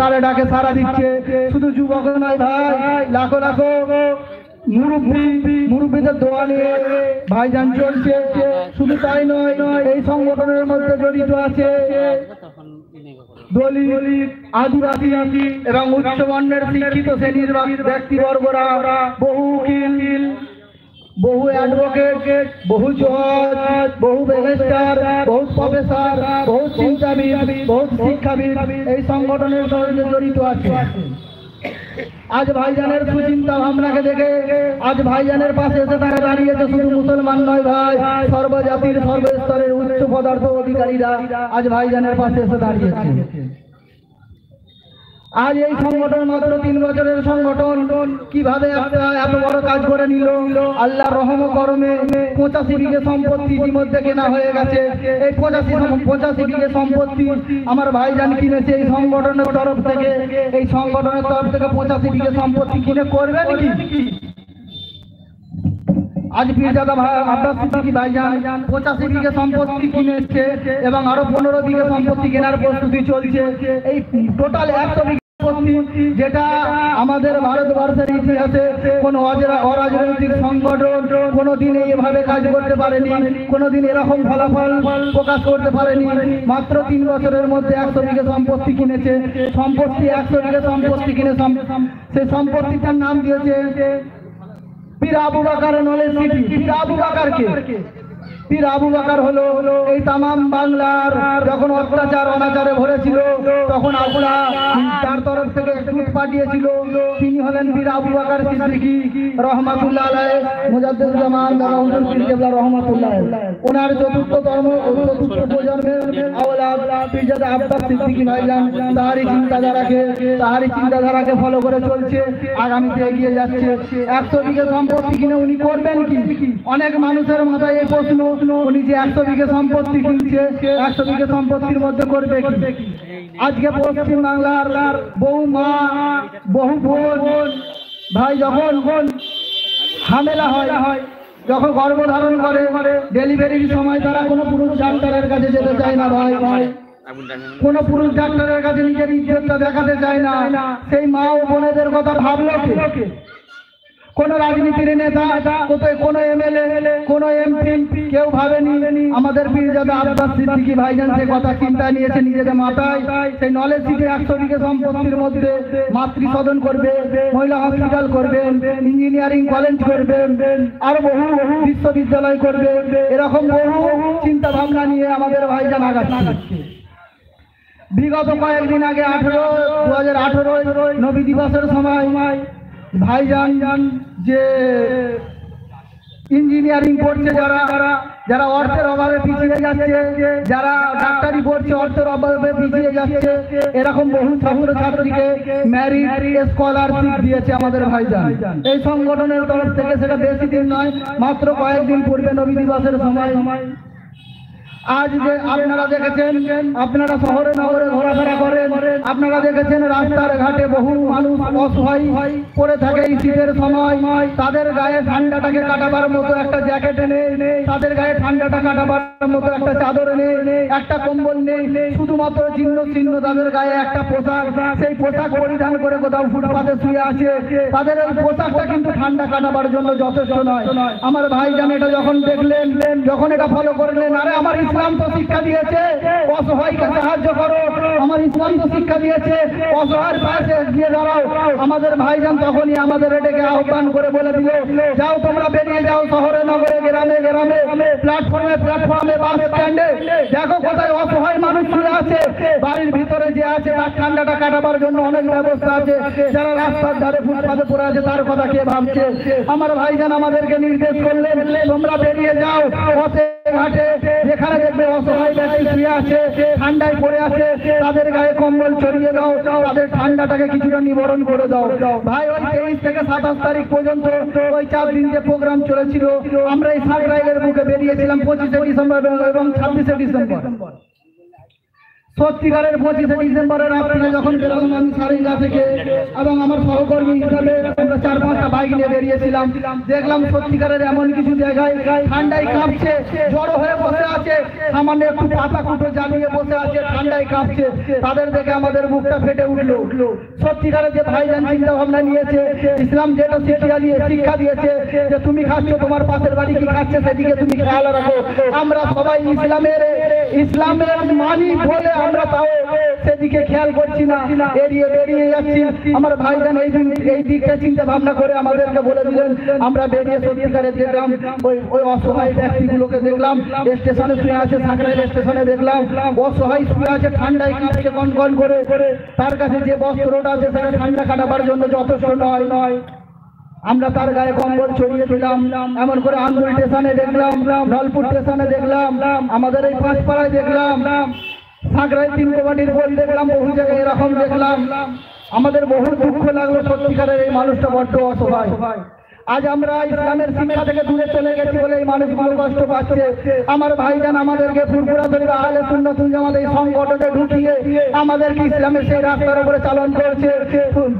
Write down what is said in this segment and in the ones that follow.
তারে ডাকে সারা দিচ্ছে। শুধু যুবক নয় ভাই, লাখো লাখো মুরব্বী, মুরব্বীদের ভাইজান চলছে। শুধু তাই নয়, এই সংগঠনের মধ্যে জড়িত আছে বহু বহু অ্যাডভোকেট বহু জজ বহু ব্যারিস্টার বহু প্রফেসর বহু চিন্তাবিদ বহু শিক্ষাবিদ এই সংগঠনের সঙ্গে জড়িত আছে। আজ ভাইজানের সুচিন্তা ভাবনাকে দেখে আজ ভাইজানের পাশে এসে তারা দাঁড়িয়েছে শুধু মুসলমান নয় ভাই, সর্বজাতির সর্বস্তরের উচ্চ পদার্থ অধিকারীরা আজ ভাইজানের পাশে এসে দাঁড়িয়েছে। আজ এই সংগঠন মাত্র তিন বছরের সংগঠন। কীভাবে এত বড় কাজ করে নিল? আল্লাহ রহম করমে পঁচাশি বিঘে সম্পত্তি ইতিমধ্যে কেনা হয়ে গেছে। এই পঁচাশি পঁচাশি বিঘে সম্পত্তি আমার ভাইজান কিনেছে এই সংগঠনের তরফ থেকে। এই সংগঠনের তরফ থেকে পঁচাশি বিঘে সম্পত্তি কিনে করবে নাকি? আজ পীরজাদা ভাই আব্বাস সিদ্দিকী ভাইজান পঁচাশি বিঘে সম্পত্তি কিনেছে এবং আরও পনেরো বিঘে সম্পত্তি কেনার প্রস্তুতি চলছে। এই টোটাল একশো বিঘে যেটা আমাদের ভারতবর্ষের ইতিহাসে কোন অরাজনৈতিক সংগঠন কোনোদিন এইভাবে কাজ করতে পারেনি, কোনোদিন এরকম ফলাফল প্রকাশ করতে পারেনি। মাত্র তিন বছরের মধ্যে একশো বিঘে সম্পত্তি কিনেছে। সম্পত্তি একশো বিঘে সম্পত্তি কিনে সেই সম্পত্তিটার নাম দিয়েছে পীর আবু বাকার নলেজ পীর আবু বাকারকে পীর আবু বাকার হলো এই তামাম বাংলার যখন অত্যাচার অনাচারে ভরেছিল, তখন আবুরা তার তরফ থেকে দূত পাঠিয়েছিল। তিনি হলেন পীর আবু বাকার সিদ্দিকী রহমাতুল্লাহ আলাই মুজাদ্দুল জামান পীর কেবলা রহমাতুল্লাহ ওনার চতুর্থ ধর্ম চতুর্থ প্রজন্মের আওলাদ পীরজাদা আব্বাস সিদ্দিকী ভাইজান তাহারই চিন্তাধারাকে তাহারই চিন্তাধারাকে ফলো করে চলছে, আগামীতে এগিয়ে যাচ্ছে। একশো বিঘে সম্পত্তি কিনে উনি করবেন কি? অনেক মানুষের মাথায় এই প্রশ্ন উনি যে একশো বিঘে সম্পত্তি কিনছে, একশো বিঘে সম্পত্তির মধ্যে করবে আজকে পশ্চিম বাংলার বহু মা বহু বোন, ভাই যখন হামেলা হয়, যখন গর্ভধারণ করে, ডেলিভারির সময় তারা কোনো পুরুষ ডাক্তারের কাছে যেতে চায় না ভাই। ভাই কোন পুরুষ ডাক্তারের কাছে নিজের ইজ্জতটা দেখাতে চায় না। সেই মা ও বোনেদের কথা ভাবলো কোন রাজনীতির নেতা, কোথায় কোন এমএলএ, কোন এমপি কেউ ভাবেনি। আমাদের পীরজাদা আব্বাস সিদ্দিকী ভাইজান সে কথা চিন্তা নিয়েছে নিজেদের মাথায়, সেই নলেজ সিটি একশো বিঘে সম্পত্তির মধ্যে মাতৃ সদন করবে, মহিলা হসপিটাল করবে, ইঞ্জিনিয়ারিং কলেজ করবে, আরও বহু বহু বিশ্ববিদ্যালয় করবে, এরকম বহু চিন্তা ভাবনা নিয়ে আমাদের ভাইজান আগাচ্ছে। বিগত কয়েকদিন আগে আঠেরো দু হাজার আঠেরো নবী দিবসের সময় ভাইজান যে ইঞ্জিনিয়ারিং পড়ছে যারা যারা অর্থের অভাবে পিছিয়ে যাচ্ছে, যারা ডাক্তারি পড়ছে, অর্থের অভাবে পিছিয়ে যাচ্ছে, এরকম বহু ছাত্র ছাত্রীকে ম্যারিট স্কলারশিপ দিয়েছে আমাদের ভাইজান। এই সংগঠনের তরফ থেকে সেটা বেশি দিন নয়, মাত্র কয়েকদিন পূর্বে নবী দিবসের সময় আজ যে আপনারা দেখেছেন, আপনারা শহরে নগরে ঘোরাফেরা করেন, আপনারা দেখেছেন রাস্তার ঘাটে বহু মানুষ অসহায় পড়ে থাকে এই শীতের সময়। তাদের গায়ে ঠান্ডাটাকে কাটাবার মতো একটা জ্যাকেট নেই তাদের গায়ে ঠান্ডাটা কাটাবার মতো একটা চাদর নেই একটা কম্বল নেই শুধুমাত্র চিহ্ন চিহ্ন তাদের গায়ে একটা পোশাক। সেই পোশাক পরিধান করে কোথাও ফুটপাতে শুয়ে আছে। তাদের ওই পোশাকটা কিন্তু ঠান্ডা কাটাবার জন্য যথেষ্ট নয়। আমার ভাই ভাইজান এটা যখন দেখলেন, যখন এটা ফলো করলেন, আরে আমার ইসলাম শিক্ষা দিয়েছে, অসহায়কে সাহায্য করো। আমার ইসলাম শিক্ষা দিয়েছে অসহায়ের পাশে গিয়ে দাঁড়াও। আমাদের ভাইজান তখনই আমাদের এটাকে আহ্বান করে বলে দিল, যাও তোমরা বেরিয়ে যাও শহরে, নগরে, গ্রামে গ্রামে প্ল্যাটফর্মে প্ল্যাটফর্মে বাস স্ট্যান্ডে দেখো কোথায় অসহায় মানুষ শুয়ে আছে বাড়ির ভিতরে যে আছে, তার ঠান্ডাটা কাটাবার জন্য অনেক ব্যবস্থা আছে। যারা রাস্তার ধারে ফুটপাতে পড়ে আছে, তার কথা কে ভাবছে? আমার ভাইজান আমাদেরকে নির্দেশ করলেন, তোমরা বেরিয়ে যাও কিছুটা নিবারণ করে দাও। ভাই, ওই থেকে সাতাশ তারিখ পর্যন্ত ওই চার প্রোগ্রাম চলেছিল, আমরা এই বেরিয়েছিলাম পঁচিশে ডিসেম্বর এবং ছাব্বিশে ডিসেম্বর। সত্যিকারের পঁচিশে ডিসেম্বরের রাত্রে যখন বেরোলাম আমি সারিঙ্গা থেকে এবং আমার সহকর্মী হিসাবে আমরা চার পাঁচটা বাইক নিয়ে বেরিয়েছিলাম। দেখলাম সত্যিকারের এমন কিছু জায়গায় ঠান্ডায় কাঁপছে, জড়ো হয়ে বসে আছে। সামান্য একটু পাতা কুটো জ্বালিয়ে বসে আছে, ঠান্ডায় কাঁপছে। তাদের দেখে আমাদের মুখটা ফেটে উঠল। সত্যিকারের যে ভাইজান চিন্তা ভাবনা নিয়েছে, ইসলাম যেটা শিক্ষা দিয়ে শিক্ষা দিয়েছে যে তুমি খাচ্ছ, তোমার পাশের বাড়ি কি খাচ্ছে সেদিকে তুমি খেয়াল রাখো। আমরা সবাই ইসলামের ইসলামের মানি বলে আমরা তাও সেদিকে খেয়াল করছি না, এড়িয়ে বেরিয়ে যাচ্ছি। আমার এই দিকটা চিন্তা ভাবনা করে আমাদেরকে বলে দিলেন, আমরা বেরিয়ে দেখলাম ওই ওই অসহায় ব্যক্তিগুলোকে দেখলাম, স্টেশনে শুয়ে আছে সাঁকড়াইল স্টেশনে দেখলাম। অসহায় শুয়ে আছে, ঠান্ডায় কাছে কন করে। তার কাছে যে বস্ত্রটা আছে ঠান্ডা কাটাবার জন্য যথেষ্ট নয় নয়। আমরা তার গায়ে কম্বল ছড়িয়ে দিলাম। এমন করে আন্দুল স্টেশনে দেখলাম, নলপুর স্টেশনে দেখলাম। আমাদের এই পাঁচপাড়ায় দেখলাম। সাঁকড়ায় তিন কমাটির বই দেখলাম বহু জায়গায় এরকম দেখলাম। আমাদের বহু দুঃখ লাগল সত্যিকারের এই মানুষটা বড্ড অসহায়। আজ আমরা ইসলামের শিক্ষা থেকে দূরে চলে গেছি বলে এই মানুষগুলো কষ্ট পাচ্ছে। আমার ভাইজান আমাদেরকে ফুরফুরা শরীফ আহলে সুন্নাতুল জামাত এই সংগঠনে ঢুকিয়ে আমাদেরকে ইসলামের সেই রাস্তার উপরে চালন করছে।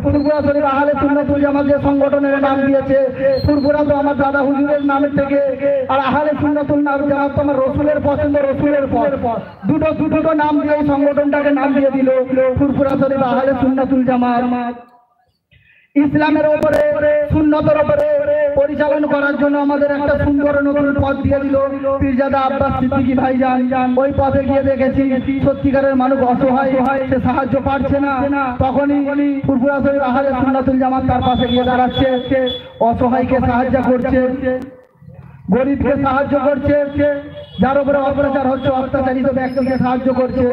ফুরফুরা শরীফ আহলে সংগঠনের নাম দিয়েছে, ফুরফুরা তো আমার দাদা হুজুরের নামের থেকে। আর আহলে জামাত তো আমার রসুলের পছন্দ, রসুলের পর দুটো দুটো নাম দিয়ে এই সংগঠনটাকে নাম দিয়ে দিল ফুরফুরা শরীফ আহলে সুন্নাতুল জামাত। ইসলামের উপরে, সুন্নতের উপরে পরিচালন করার জন্য আমাদের একটা সুন্দর নতুন পথ দিয়ে দিল। পীরজাদা আব্বাস সিদ্দিকী ভাই যান ওই পথে গিয়ে দেখেছি সত্যিকারের মানুষ অসহায় হয় সে সাহায্য পাচ্ছে না। তখনই ফুরফুরা শরীফ আহারে সুন্নাতুল জামাত তার পাশে গিয়ে দাঁড়াচ্ছে। অসহায়কে সাহায্য করছে, গরিবকে সাহায্য করছে, যার উপরে অত্যাচার হচ্ছে, অত্যাচারিত ব্যক্তিকে সাহায্য করছে।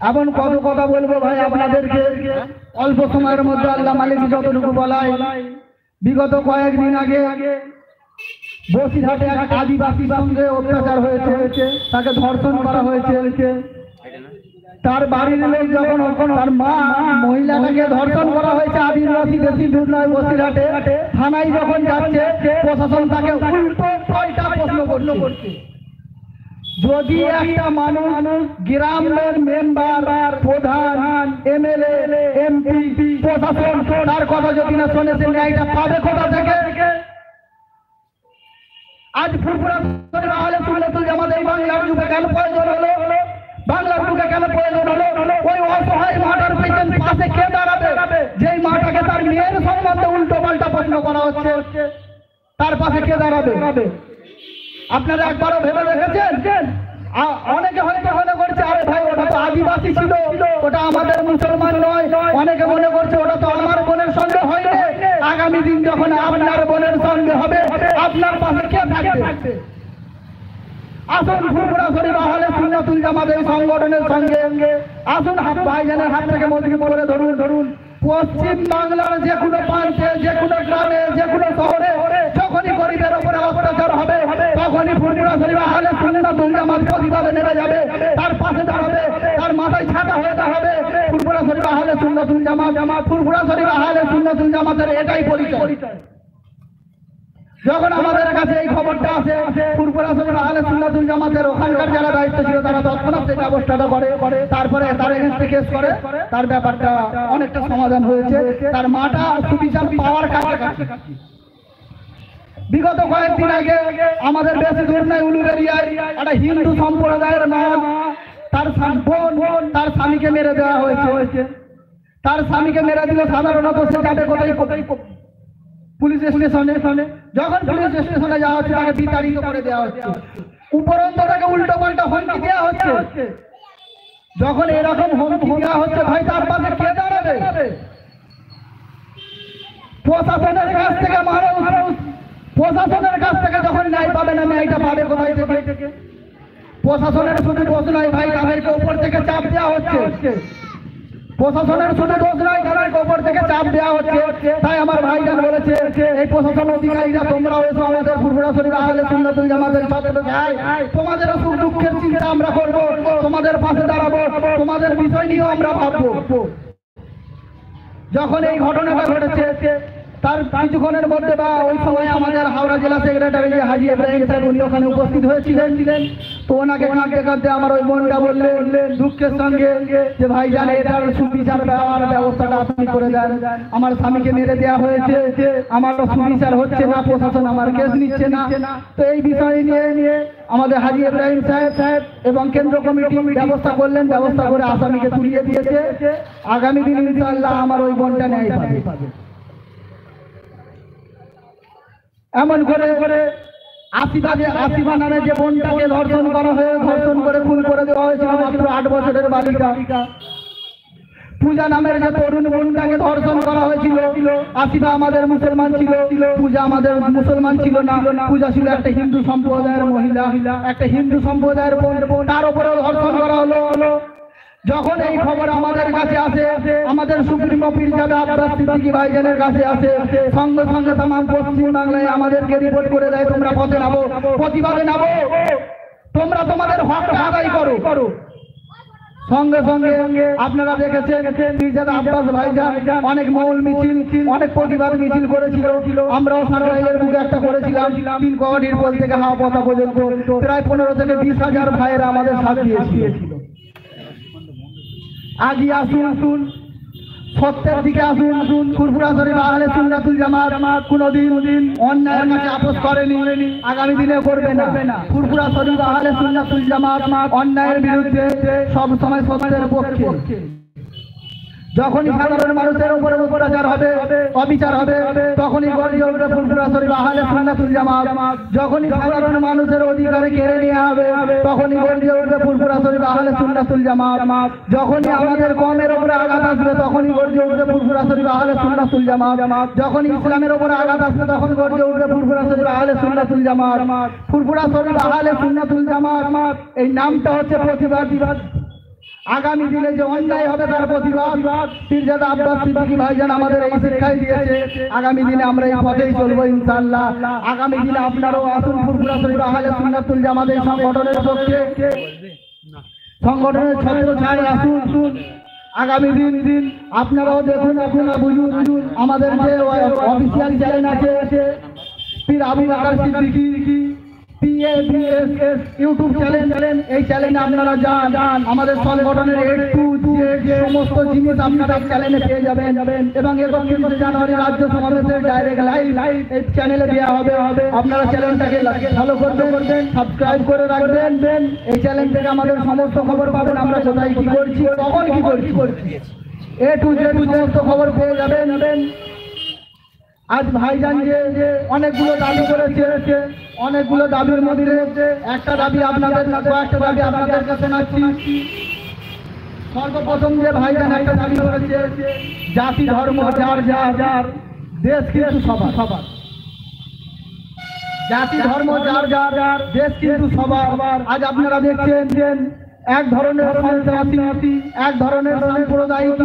এমন কত কথা বলব ভাই আপনাদেরকে? অল্প সময়ের মধ্যে আল্লাহ মালিক যতটুকু বলায়। বিগত কয়েকদিন আগে বসিরহাটে এক আদিবাসী সঙ্গে অত্যাচার হয়েছে। তাকে ধর্ষণ করা হয়েছে। তার বাড়ির লোক যখন ওখানে তার মা মহিলাটাকে ধর্ষণ করা হয়েছে আদিবাসী বেশি দূর নয় বসিরহাটে, থানায় যখন যাচ্ছে, প্রশাসন তাকে উল্টো পাল্টা প্রশ্ন করছে? যদি একটা মানুষ গ্রামের মেম্বার, প্রধান, এমএলএ, এমপি, প্রশাসন, তার কথা যদি না শোনে, সে ন্যায়টা পাবে কোথা থেকে? আজ ফুরফুরা আহলে সুন্নাতুল জামাত এই বাংলার যুগে কেন প্রয়োজন হলো? বাংলার যুগে কেন প্রয়োজন হলো? ওই অসহায় মাটার পেছন পাশে কে দাঁড়াবে? যেই মাটাকে তার মেয়ের সম্বন্ধে উল্টো পাল্টা প্রশ্ন করা হচ্ছে, তার পাশে কে দাঁড়াবে? আপনারা একবারও ভেবে দেখেছেন আ- অনেকে হয়তো মনে করছে, আরে ভাই, ওটা তো আদিবাসী ছিল, ওটা আমাদের মুসলমান নয়। অনেকে মনে করছে, ওটা তো আমার বোনের সঙ্গে হয়নি। আগামী দিন যখন আপনার বোনের সঙ্গে হবে, আপনার পাশে কে থাকবে? আসুন ফুরফুরা শরীফ আহলে সুন্নাতুল এই সংগঠনের সঙ্গে। আসুন হাত ভাইজানের হাত থেকে মোদিকে বলে ধরুন ধরুন। পশ্চিম বাংলার যে কোনো প্রান্তে, যে কোনো গ্রামে, যে কোনো শহরে, যখনই গরিবের উপরে অত্যাচার হবে তখনই ফুরফুরা শরীফ আহলে সুন্নাতুল জামাত প্রতিবাদে নেমে যাবে। তার পাশে দাঁড়াবে, তার মাথায় ছাতা হয়ে দাঁড়াবে। ফুরফুরা শরীফ আহলে সুন্নাতুল জামাত জামাত ফুরফুরা শরীফ আহলে সুন্নাতুল জামাতের এটাই পরিচয়। যখন আমাদের কাছে এই খবরটা আসে ফুরফুরা শরীফ আহলে সুন্নাতুল জামাতের ওখানকার যারা দায়িত্ব ছিল, তারা তৎক্ষণাৎ সেই ব্যবস্থাটা করে। তারপরে তার এগেন্সটে কেস করে। তার ব্যাপারটা অনেকটা সমাধান হয়েছে। তার মাটা সুবিচার পাওয়ার কাছাকাছি। বিগত কয়েকদিন আগে আমাদের বেশি দূর নাই, উলুবেরিয়ায় একটা হিন্দু সম্প্রদায়ের মা তার বোন, তার স্বামীকে মেরে দেওয়া হয়েছে। তার স্বামীকে মেরে দিলে সাধারণত সে যাবে কোথায় কোথায় পুলিশ স্টেশনে স্টেশনে যখন পুলিশ স্টেশনে যাওয়া হচ্ছে, তাকে বিতাড়িত করে দেওয়া হচ্ছে। উপরন্ত তাকে উল্টো পাল্টা হুমকি দেওয়া হচ্ছে। যখন এরকম হুমকি দেওয়া হচ্ছে, ভাই, তার পাশে কে দাঁড়াবে? প্রশাসনের কাছ থেকে মানুষ প্রশাসনের কাছ থেকে যখন ন্যায় পাবে না, ন্যায়টা পাবে কোথায় থেকে? প্রশাসনের শুধু দোষ নয় ভাই, তাদেরকে উপর থেকে চাপ দেওয়া হচ্ছে। প্রশাসনের শুধু দোষ নয় তাদেরকে উপর থেকে চাপ দেওয়া হচ্ছে। তাই আমার ভাইজান বলেছে, এই প্রশাসন অধিকারীরা তোমরাও এসো আমাদের ফুরফুরা শরীর আহলে সুন্নাতুল জামাতের সাথে তো যাই তোমাদের সুখ দুঃখের চিন্তা আমরা করব, তোমাদের পাশে দাঁড়াবো, তোমাদের বিষয় নিয়েও আমরা ভাববো। যখন এই ঘটনাটা ঘটেছে তার কিছুক্ষণের মধ্যে বা ওই সময় আমাদের হাওড়া জেলা সেক্রেটারি হাজি ইব্রাহিম সাহেব, উনি ওখানে উপস্থিত হয়েছিলেন। ছিলেন তো ওনাকে কাঁদতে কাঁদতে আমার ওই বোনটা বললেন, দুঃখের সঙ্গে যে ভাই জানে এটার সুবিচার দেওয়ার ব্যবস্থাটা আপনি করে দেন। আমার স্বামীকে মেরে দেওয়া হয়েছে। আমারও সুবিচার হচ্ছে না, প্রশাসন আমার কেস নিচ্ছে না। তো এই বিষয় নিয়ে নিয়ে আমাদের হাজি ইব্রাহিম সাহেব সাহেব এবং কেন্দ্র কমিটি ব্যবস্থা করলেন, ব্যবস্থা করে আসামিকে তুলিয়ে দিয়েছে। আগামী দিন ইনশাআল্লাহ আমার ওই বোনটা ন্যায় পাবে। এমন করে করে পূজা নামের আমাদের মুসলমান ছিল, পূজা আমাদের মুসলমান ছিল না। পূজা ছিল একটা হিন্দু সম্প্রদায়ের মহিলা, একটা হিন্দু সম্প্রদায়ের বোন। তার উপরেও ধর্ষণ করা হলো। যখন এই খবর আমাদের কাছে আসে, আমাদের সুপ্রিম পীরজাদা আব্বাস সিদ্দিকী ভাইজানের কাছে আসে, সঙ্গে সঙ্গে তাম পশ্চিম বাংলায় আমাদেরকে রিপোর্ট করে দেয়, তোমরা পথে নামো, প্রতিবাদে নামো। তোমরা তোমাদের হকটা আদায় করো। করো সঙ্গে সঙ্গে আপনারা দেখেছেন পীরজাদা আব্বাস ভাইজান অনেক মৌল মিছিল, অনেক প্রতিবাদ মিছিল করেছিল। আমরাও সানরাইলের বুকে একটা করেছিলাম, তিন কবাডির পোল থেকে হাওয়া পথা পর্যন্ত প্রায় পনেরো থেকে বিশ হাজার ভাইয়েরা আমাদের সাথ দিয়েছিল। আজই আসুন আসুন। সত্যের দিকে আসুন আসুন। কুরপুরা শরীফ আহলে সুন্নাতুল জামাত কোনদিন দিন অন্যায়ের কাছে আপোষ করেনি। আগামী দিনে করবে না। কুরপুরা শরীফ আহলে সুন্নাতুল জামাত অন্যায়ের বিরুদ্ধে সব সময় সত্যের পক্ষে। যখনই সাধারণ মানুষের উপরে অত্যাচার হবে, অবিচার হবে, তখনই যখনই সাধারণ মানুষের অধিকারে কেড়ে নেওয়া হবে তখনই উঠবে ফুরফুরা শরীফ আহলে সুন্নাতুল জামাত। যখনই আমাদের কমের উপরে আঘাত আসবে, তখনই উঠবে ফুরফুরা শরীফ আহলে সুন্নাতুল জামাত। ইসলামের উপরে আঘাত আসবে, তখন গর্জে উঠবে ফুরফুরা শরীফ আহলে সুন্নাতুল জামাত। ফুরফুরা শরীফ আহলে সুন্নাতুল জামাত, এই নামটা হচ্ছে প্রতিবাদ। আগামী দিনে যে অন্যায় হবে তার প্রতিবাদ পীরজাদা আব্বাস সিদ্দিকী ভাইজান আমাদের এই শিক্ষাই দিয়েছে। আগামী দিনে আমরা এই পথেই চলবো ইনশাআল্লাহ। আগামী দিনে আপনারাও আসুন ফুরফুরা জামাতের সংগঠনের পক্ষে। সংগঠনের ছত্র ছাড়ে আসুন। আসুন আগামী দিন দিন আপনারাও দেখুন আপনারা বুঝুন। আমাদের যে অফিসিয়াল চ্যানেল আছে, পীর আবু বাকার সিদ্দিকী। ইউটিউব চ্যানেল এই চ্যানেলে আপনারা যান। আমাদের সংগঠনের এ টু সমস্ত জিনিস আপনারা চ্যানেলে পেয়ে যাবেন। এবং একত্রিশে জানুয়ারি রাজ্য সমাবেশের ডাইরেক্ট লাইভ লাইভ এই চ্যানেলে দেওয়া হবে। আপনারা চ্যানেলটাকে ভালো করতে করবেন সাবস্ক্রাইব করে রাখবেন। এই চ্যানেল থেকে আমাদের সমস্ত খবর পাবেন। আমরা কোথায় কি করছি, কখন কি করছি। এ টু জেড সমস্ত খবর পেয়ে যাবেন। আজ ভাইজান যে যে অনেকগুলো দাবি করেছে, অনেকগুলো দাবির মধ্যে রয়েছে একটা দাবি আপনাদের কয়েকটা দাবি আপনাদেরকে শোনাচ্ছি সর্বপ্রথম যে ভাইজান একটা দাবি করে করেছে, জাতি ধর্ম যার যার যার, দেশ কিন্তু সবার সবার। জাতি ধর্ম যার যার, দেশ কিন্তু সবার। আজ আপনারা দেখছেন এক ধরনের সন্ত্রাসী এক ধরনের সাম্প্রদায়িক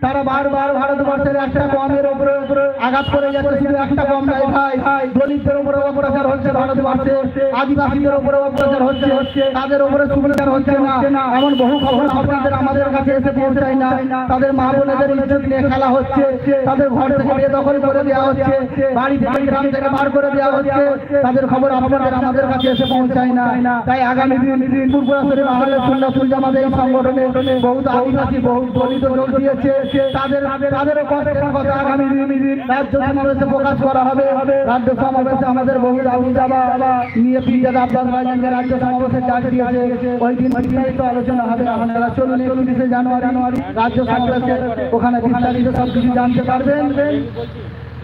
তারা বারবার ভারতবর্ষের একটা কমের উপরে উপরে আঘাত করে যাচ্ছে শুধু একটা কম নাই ভাই। ভাই দলিতদের উপরে অত্যাচার হচ্ছে ভারতবর্ষে। আদিবাসীদের উপরে অত্যাচার হচ্ছে। হচ্ছে তাদের উপরে সুবিচার হচ্ছে না। এমন বহু খবর আপনাদের আমাদের কাছে এসে পৌঁছায় না। তাদের মা বোনেদের ইজ্জত নিয়ে খেলা হচ্ছে। তাদের ঘর থেকে দখল করে দেওয়া হচ্ছে। বাড়ি থেকে গ্রাম থেকে বার করে দেওয়া হচ্ছে তাদের খবর আপনাদের আমাদের কাছে এসে পৌঁছায় না তাই আগামী দিন দিন পূর্বরা শরীফ আহলে আমাদের বহু দাবি দাবা নিয়ে পিজাদ আব্বাস ভাইজানকে রাজ্য সমাবেশে ডাক দিয়েছে। ওই দিন আলোচনা হবে আপনারা জানুয়ারি। রাজ্য সমাবেশে ওখানে বিস্তারিত সব কিছু জানতে পারবেন।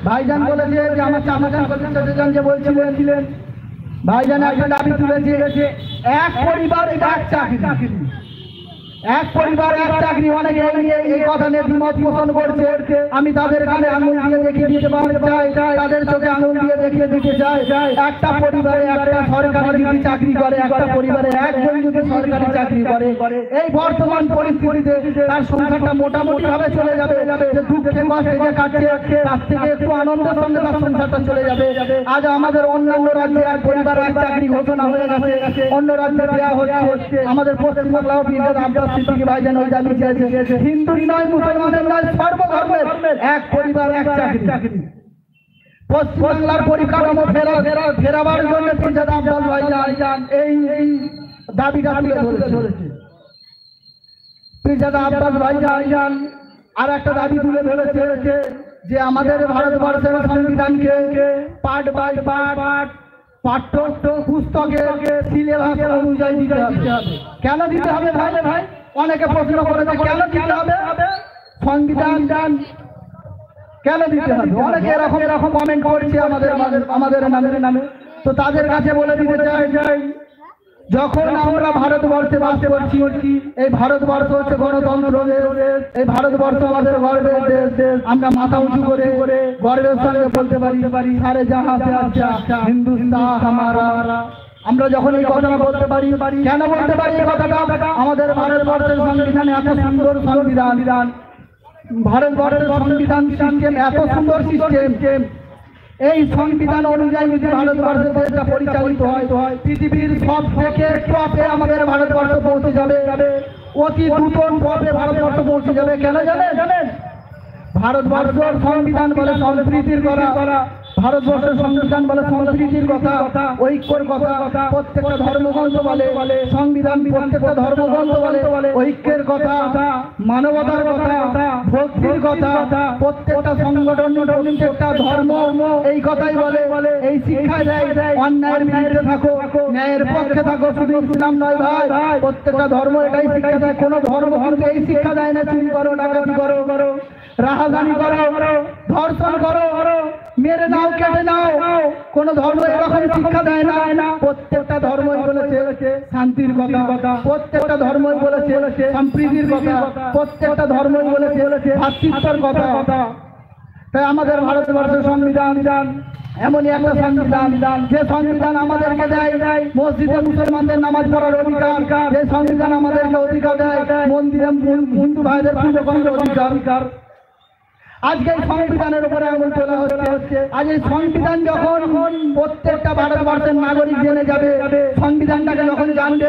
ভাইজান বলেছে যে, আমার কলিজান যে বলছিলেন ভাইজান একজন দাবি তুলেছে এক পরিবার এক চাকরি এক পরিবার, এক চাকরি, অনেকে এই কথা নিয়ে দ্বিমত পোষণ করছে। আমি তাদের কানে আঙুল দিয়ে দেখিয়ে দিতে পারতে চাই, তাদের চোখে আঙুল দিয়ে দেখিয়ে দিতে চাই। একটা পরিবারে একটা সরকারি চাকরি করে, একটা পরিবারে একজন যদি সরকারি চাকরি করে, এই বর্তমান পরিস্থিতিতে তার সংসারটা মোটামুটি ভাবে চলে যাবে। যে দুঃখে কষ্টে যে কাটছে, তার থেকে একটু আনন্দের সঙ্গে তার সংসারটা চলে যাবে। আজ আমাদের অন্যান্য রাজ্যে এক পরিবার এক চাকরি ঘোষণা হয়ে গেছে। অন্য রাজ্যে দেওয়া হচ্ছে। আমাদের পশ্চিমবাংলাও বিদ্যুৎ আব্বাস সিদ্দিকী ভাইজান ওই দাবি চেয়েছে। হিন্দু নয় মুসলমানের নয় সর্বধর্মের এক পরিবার এক চাকরি। পশ্চিমবাংলার পরিকাঠামো ফেরা ফেরা ফেরাবার জন্য পঞ্চায়েত আব্বাস ভাইজান এই এই দাবিটা তুলে ধরেছে। ভাইজান আর একটা দাবি তুলে ধরেছে যে আমাদের ভারতবর্ষের সংবিধানকে পাঠ বাই পাঠ পাঠ্য পুস্তকে সিলেবাস অনুযায়ী দিতে হবে। কেন দিতে হবে ভাই ভাই? অনেকে প্রশ্ন করেছে, কেন দিতে হবে? সংবিধান কেন দিতে হবে? অনেকে এরকম এরকম কমেন্ট করছে আমাদের আমাদের নামের নামে। তো তাদের কাছে বলে দিতে চাই যাই যখন আমরা ভারতবর্ষে বাস করছি, এই ভারতবর্ষ হচ্ছে গণতন্ত্র এই ভারতবর্ষ আমাদের গর্বের দেশ দেশ আমরা মাথা উঁচু করে করে গর্বের সঙ্গে বলতে পারি, সারে যাহা হিন্দুস্তান, হামারা। আমরা যখন এই কথাটা বলতে পারি, কেন বলতে পারি কথাটা? আমাদের ভারতবর্ষের সংবিধানে এত সুন্দর সংবিধান। ভারতবর্ষের সংবিধান সিস্টেম এত সুন্দর সিস্টেম এই সংবিধান অনুযায়ী যদি ভারতবর্ষের দেশটা পরিচালিত হয়, পৃথিবীর সব থেকে টপে আমাদের ভারতবর্ষ পৌঁছে যাবে। অতি দ্রুত টপে ভারতবর্ষ পৌঁছে যাবে। কেন জানেন? জানেন ভারতবর্ষের সংবিধান বলে সংস্কৃতির করা। ভারতবর্ষের সংবিধান বলে সংস্কৃতির কথা, ঐক্যর কথা, প্রত্যেকটা ধর্মগ্রন্থ বলে, সংবিধান প্রত্যেকটা ধর্মগ্রন্থ বলে, ঐক্যের কথা, মানবতার কথা, ভক্তির কথা, প্রত্যেকটা সংগঠন, প্রত্যেকটা ধর্ম, এই কথাই বলে, এই শিক্ষা দেয়, অন্যায়ের বিরুদ্ধে থাকো, ন্যায়ের পক্ষে থাকো, শুধু ইসলাম নয় ভাই, প্রত্যেকটা ধর্ম এটাই শিক্ষা দেয়, কোনো ধর্ম এই শিক্ষা দেয় না, চুরি করো, ডাকাতি করো করো রাহাজানি করো, ধর্ষণ করো, মেরে নাও কেটে নাও কোন ধর্ম এরকম শিক্ষা দেয় না। প্রত্যেকটা ধর্মই বলেছে শান্তির কথা। প্রত্যেকটা ধর্মই বলেছে সম্প্রীতির কথা। প্রত্যেকটা ধর্মই বলেছে ভাতৃত্বর কথা। তাই আমাদের ভারতবর্ষের সংবিধান, এমনই একটা সংবিধান, যে সংবিধান আমাদেরকে দেয়, মসজিদে মুসলমানদের নামাজ পড়ার অধিকার, যে সংবিধান আমাদেরকে অধিকার দেয়, মন্দিরে হিন্দু ভাইদের অধিকার। আজকে সংবিধানের উপরে আঙুল তোলা হচ্ছে। আজ এই সংবিধান যখন প্রত্যেকটা ভারতবর্ষের নাগরিক জেনে যাবে, সংবিধানটাকে যখন জানবে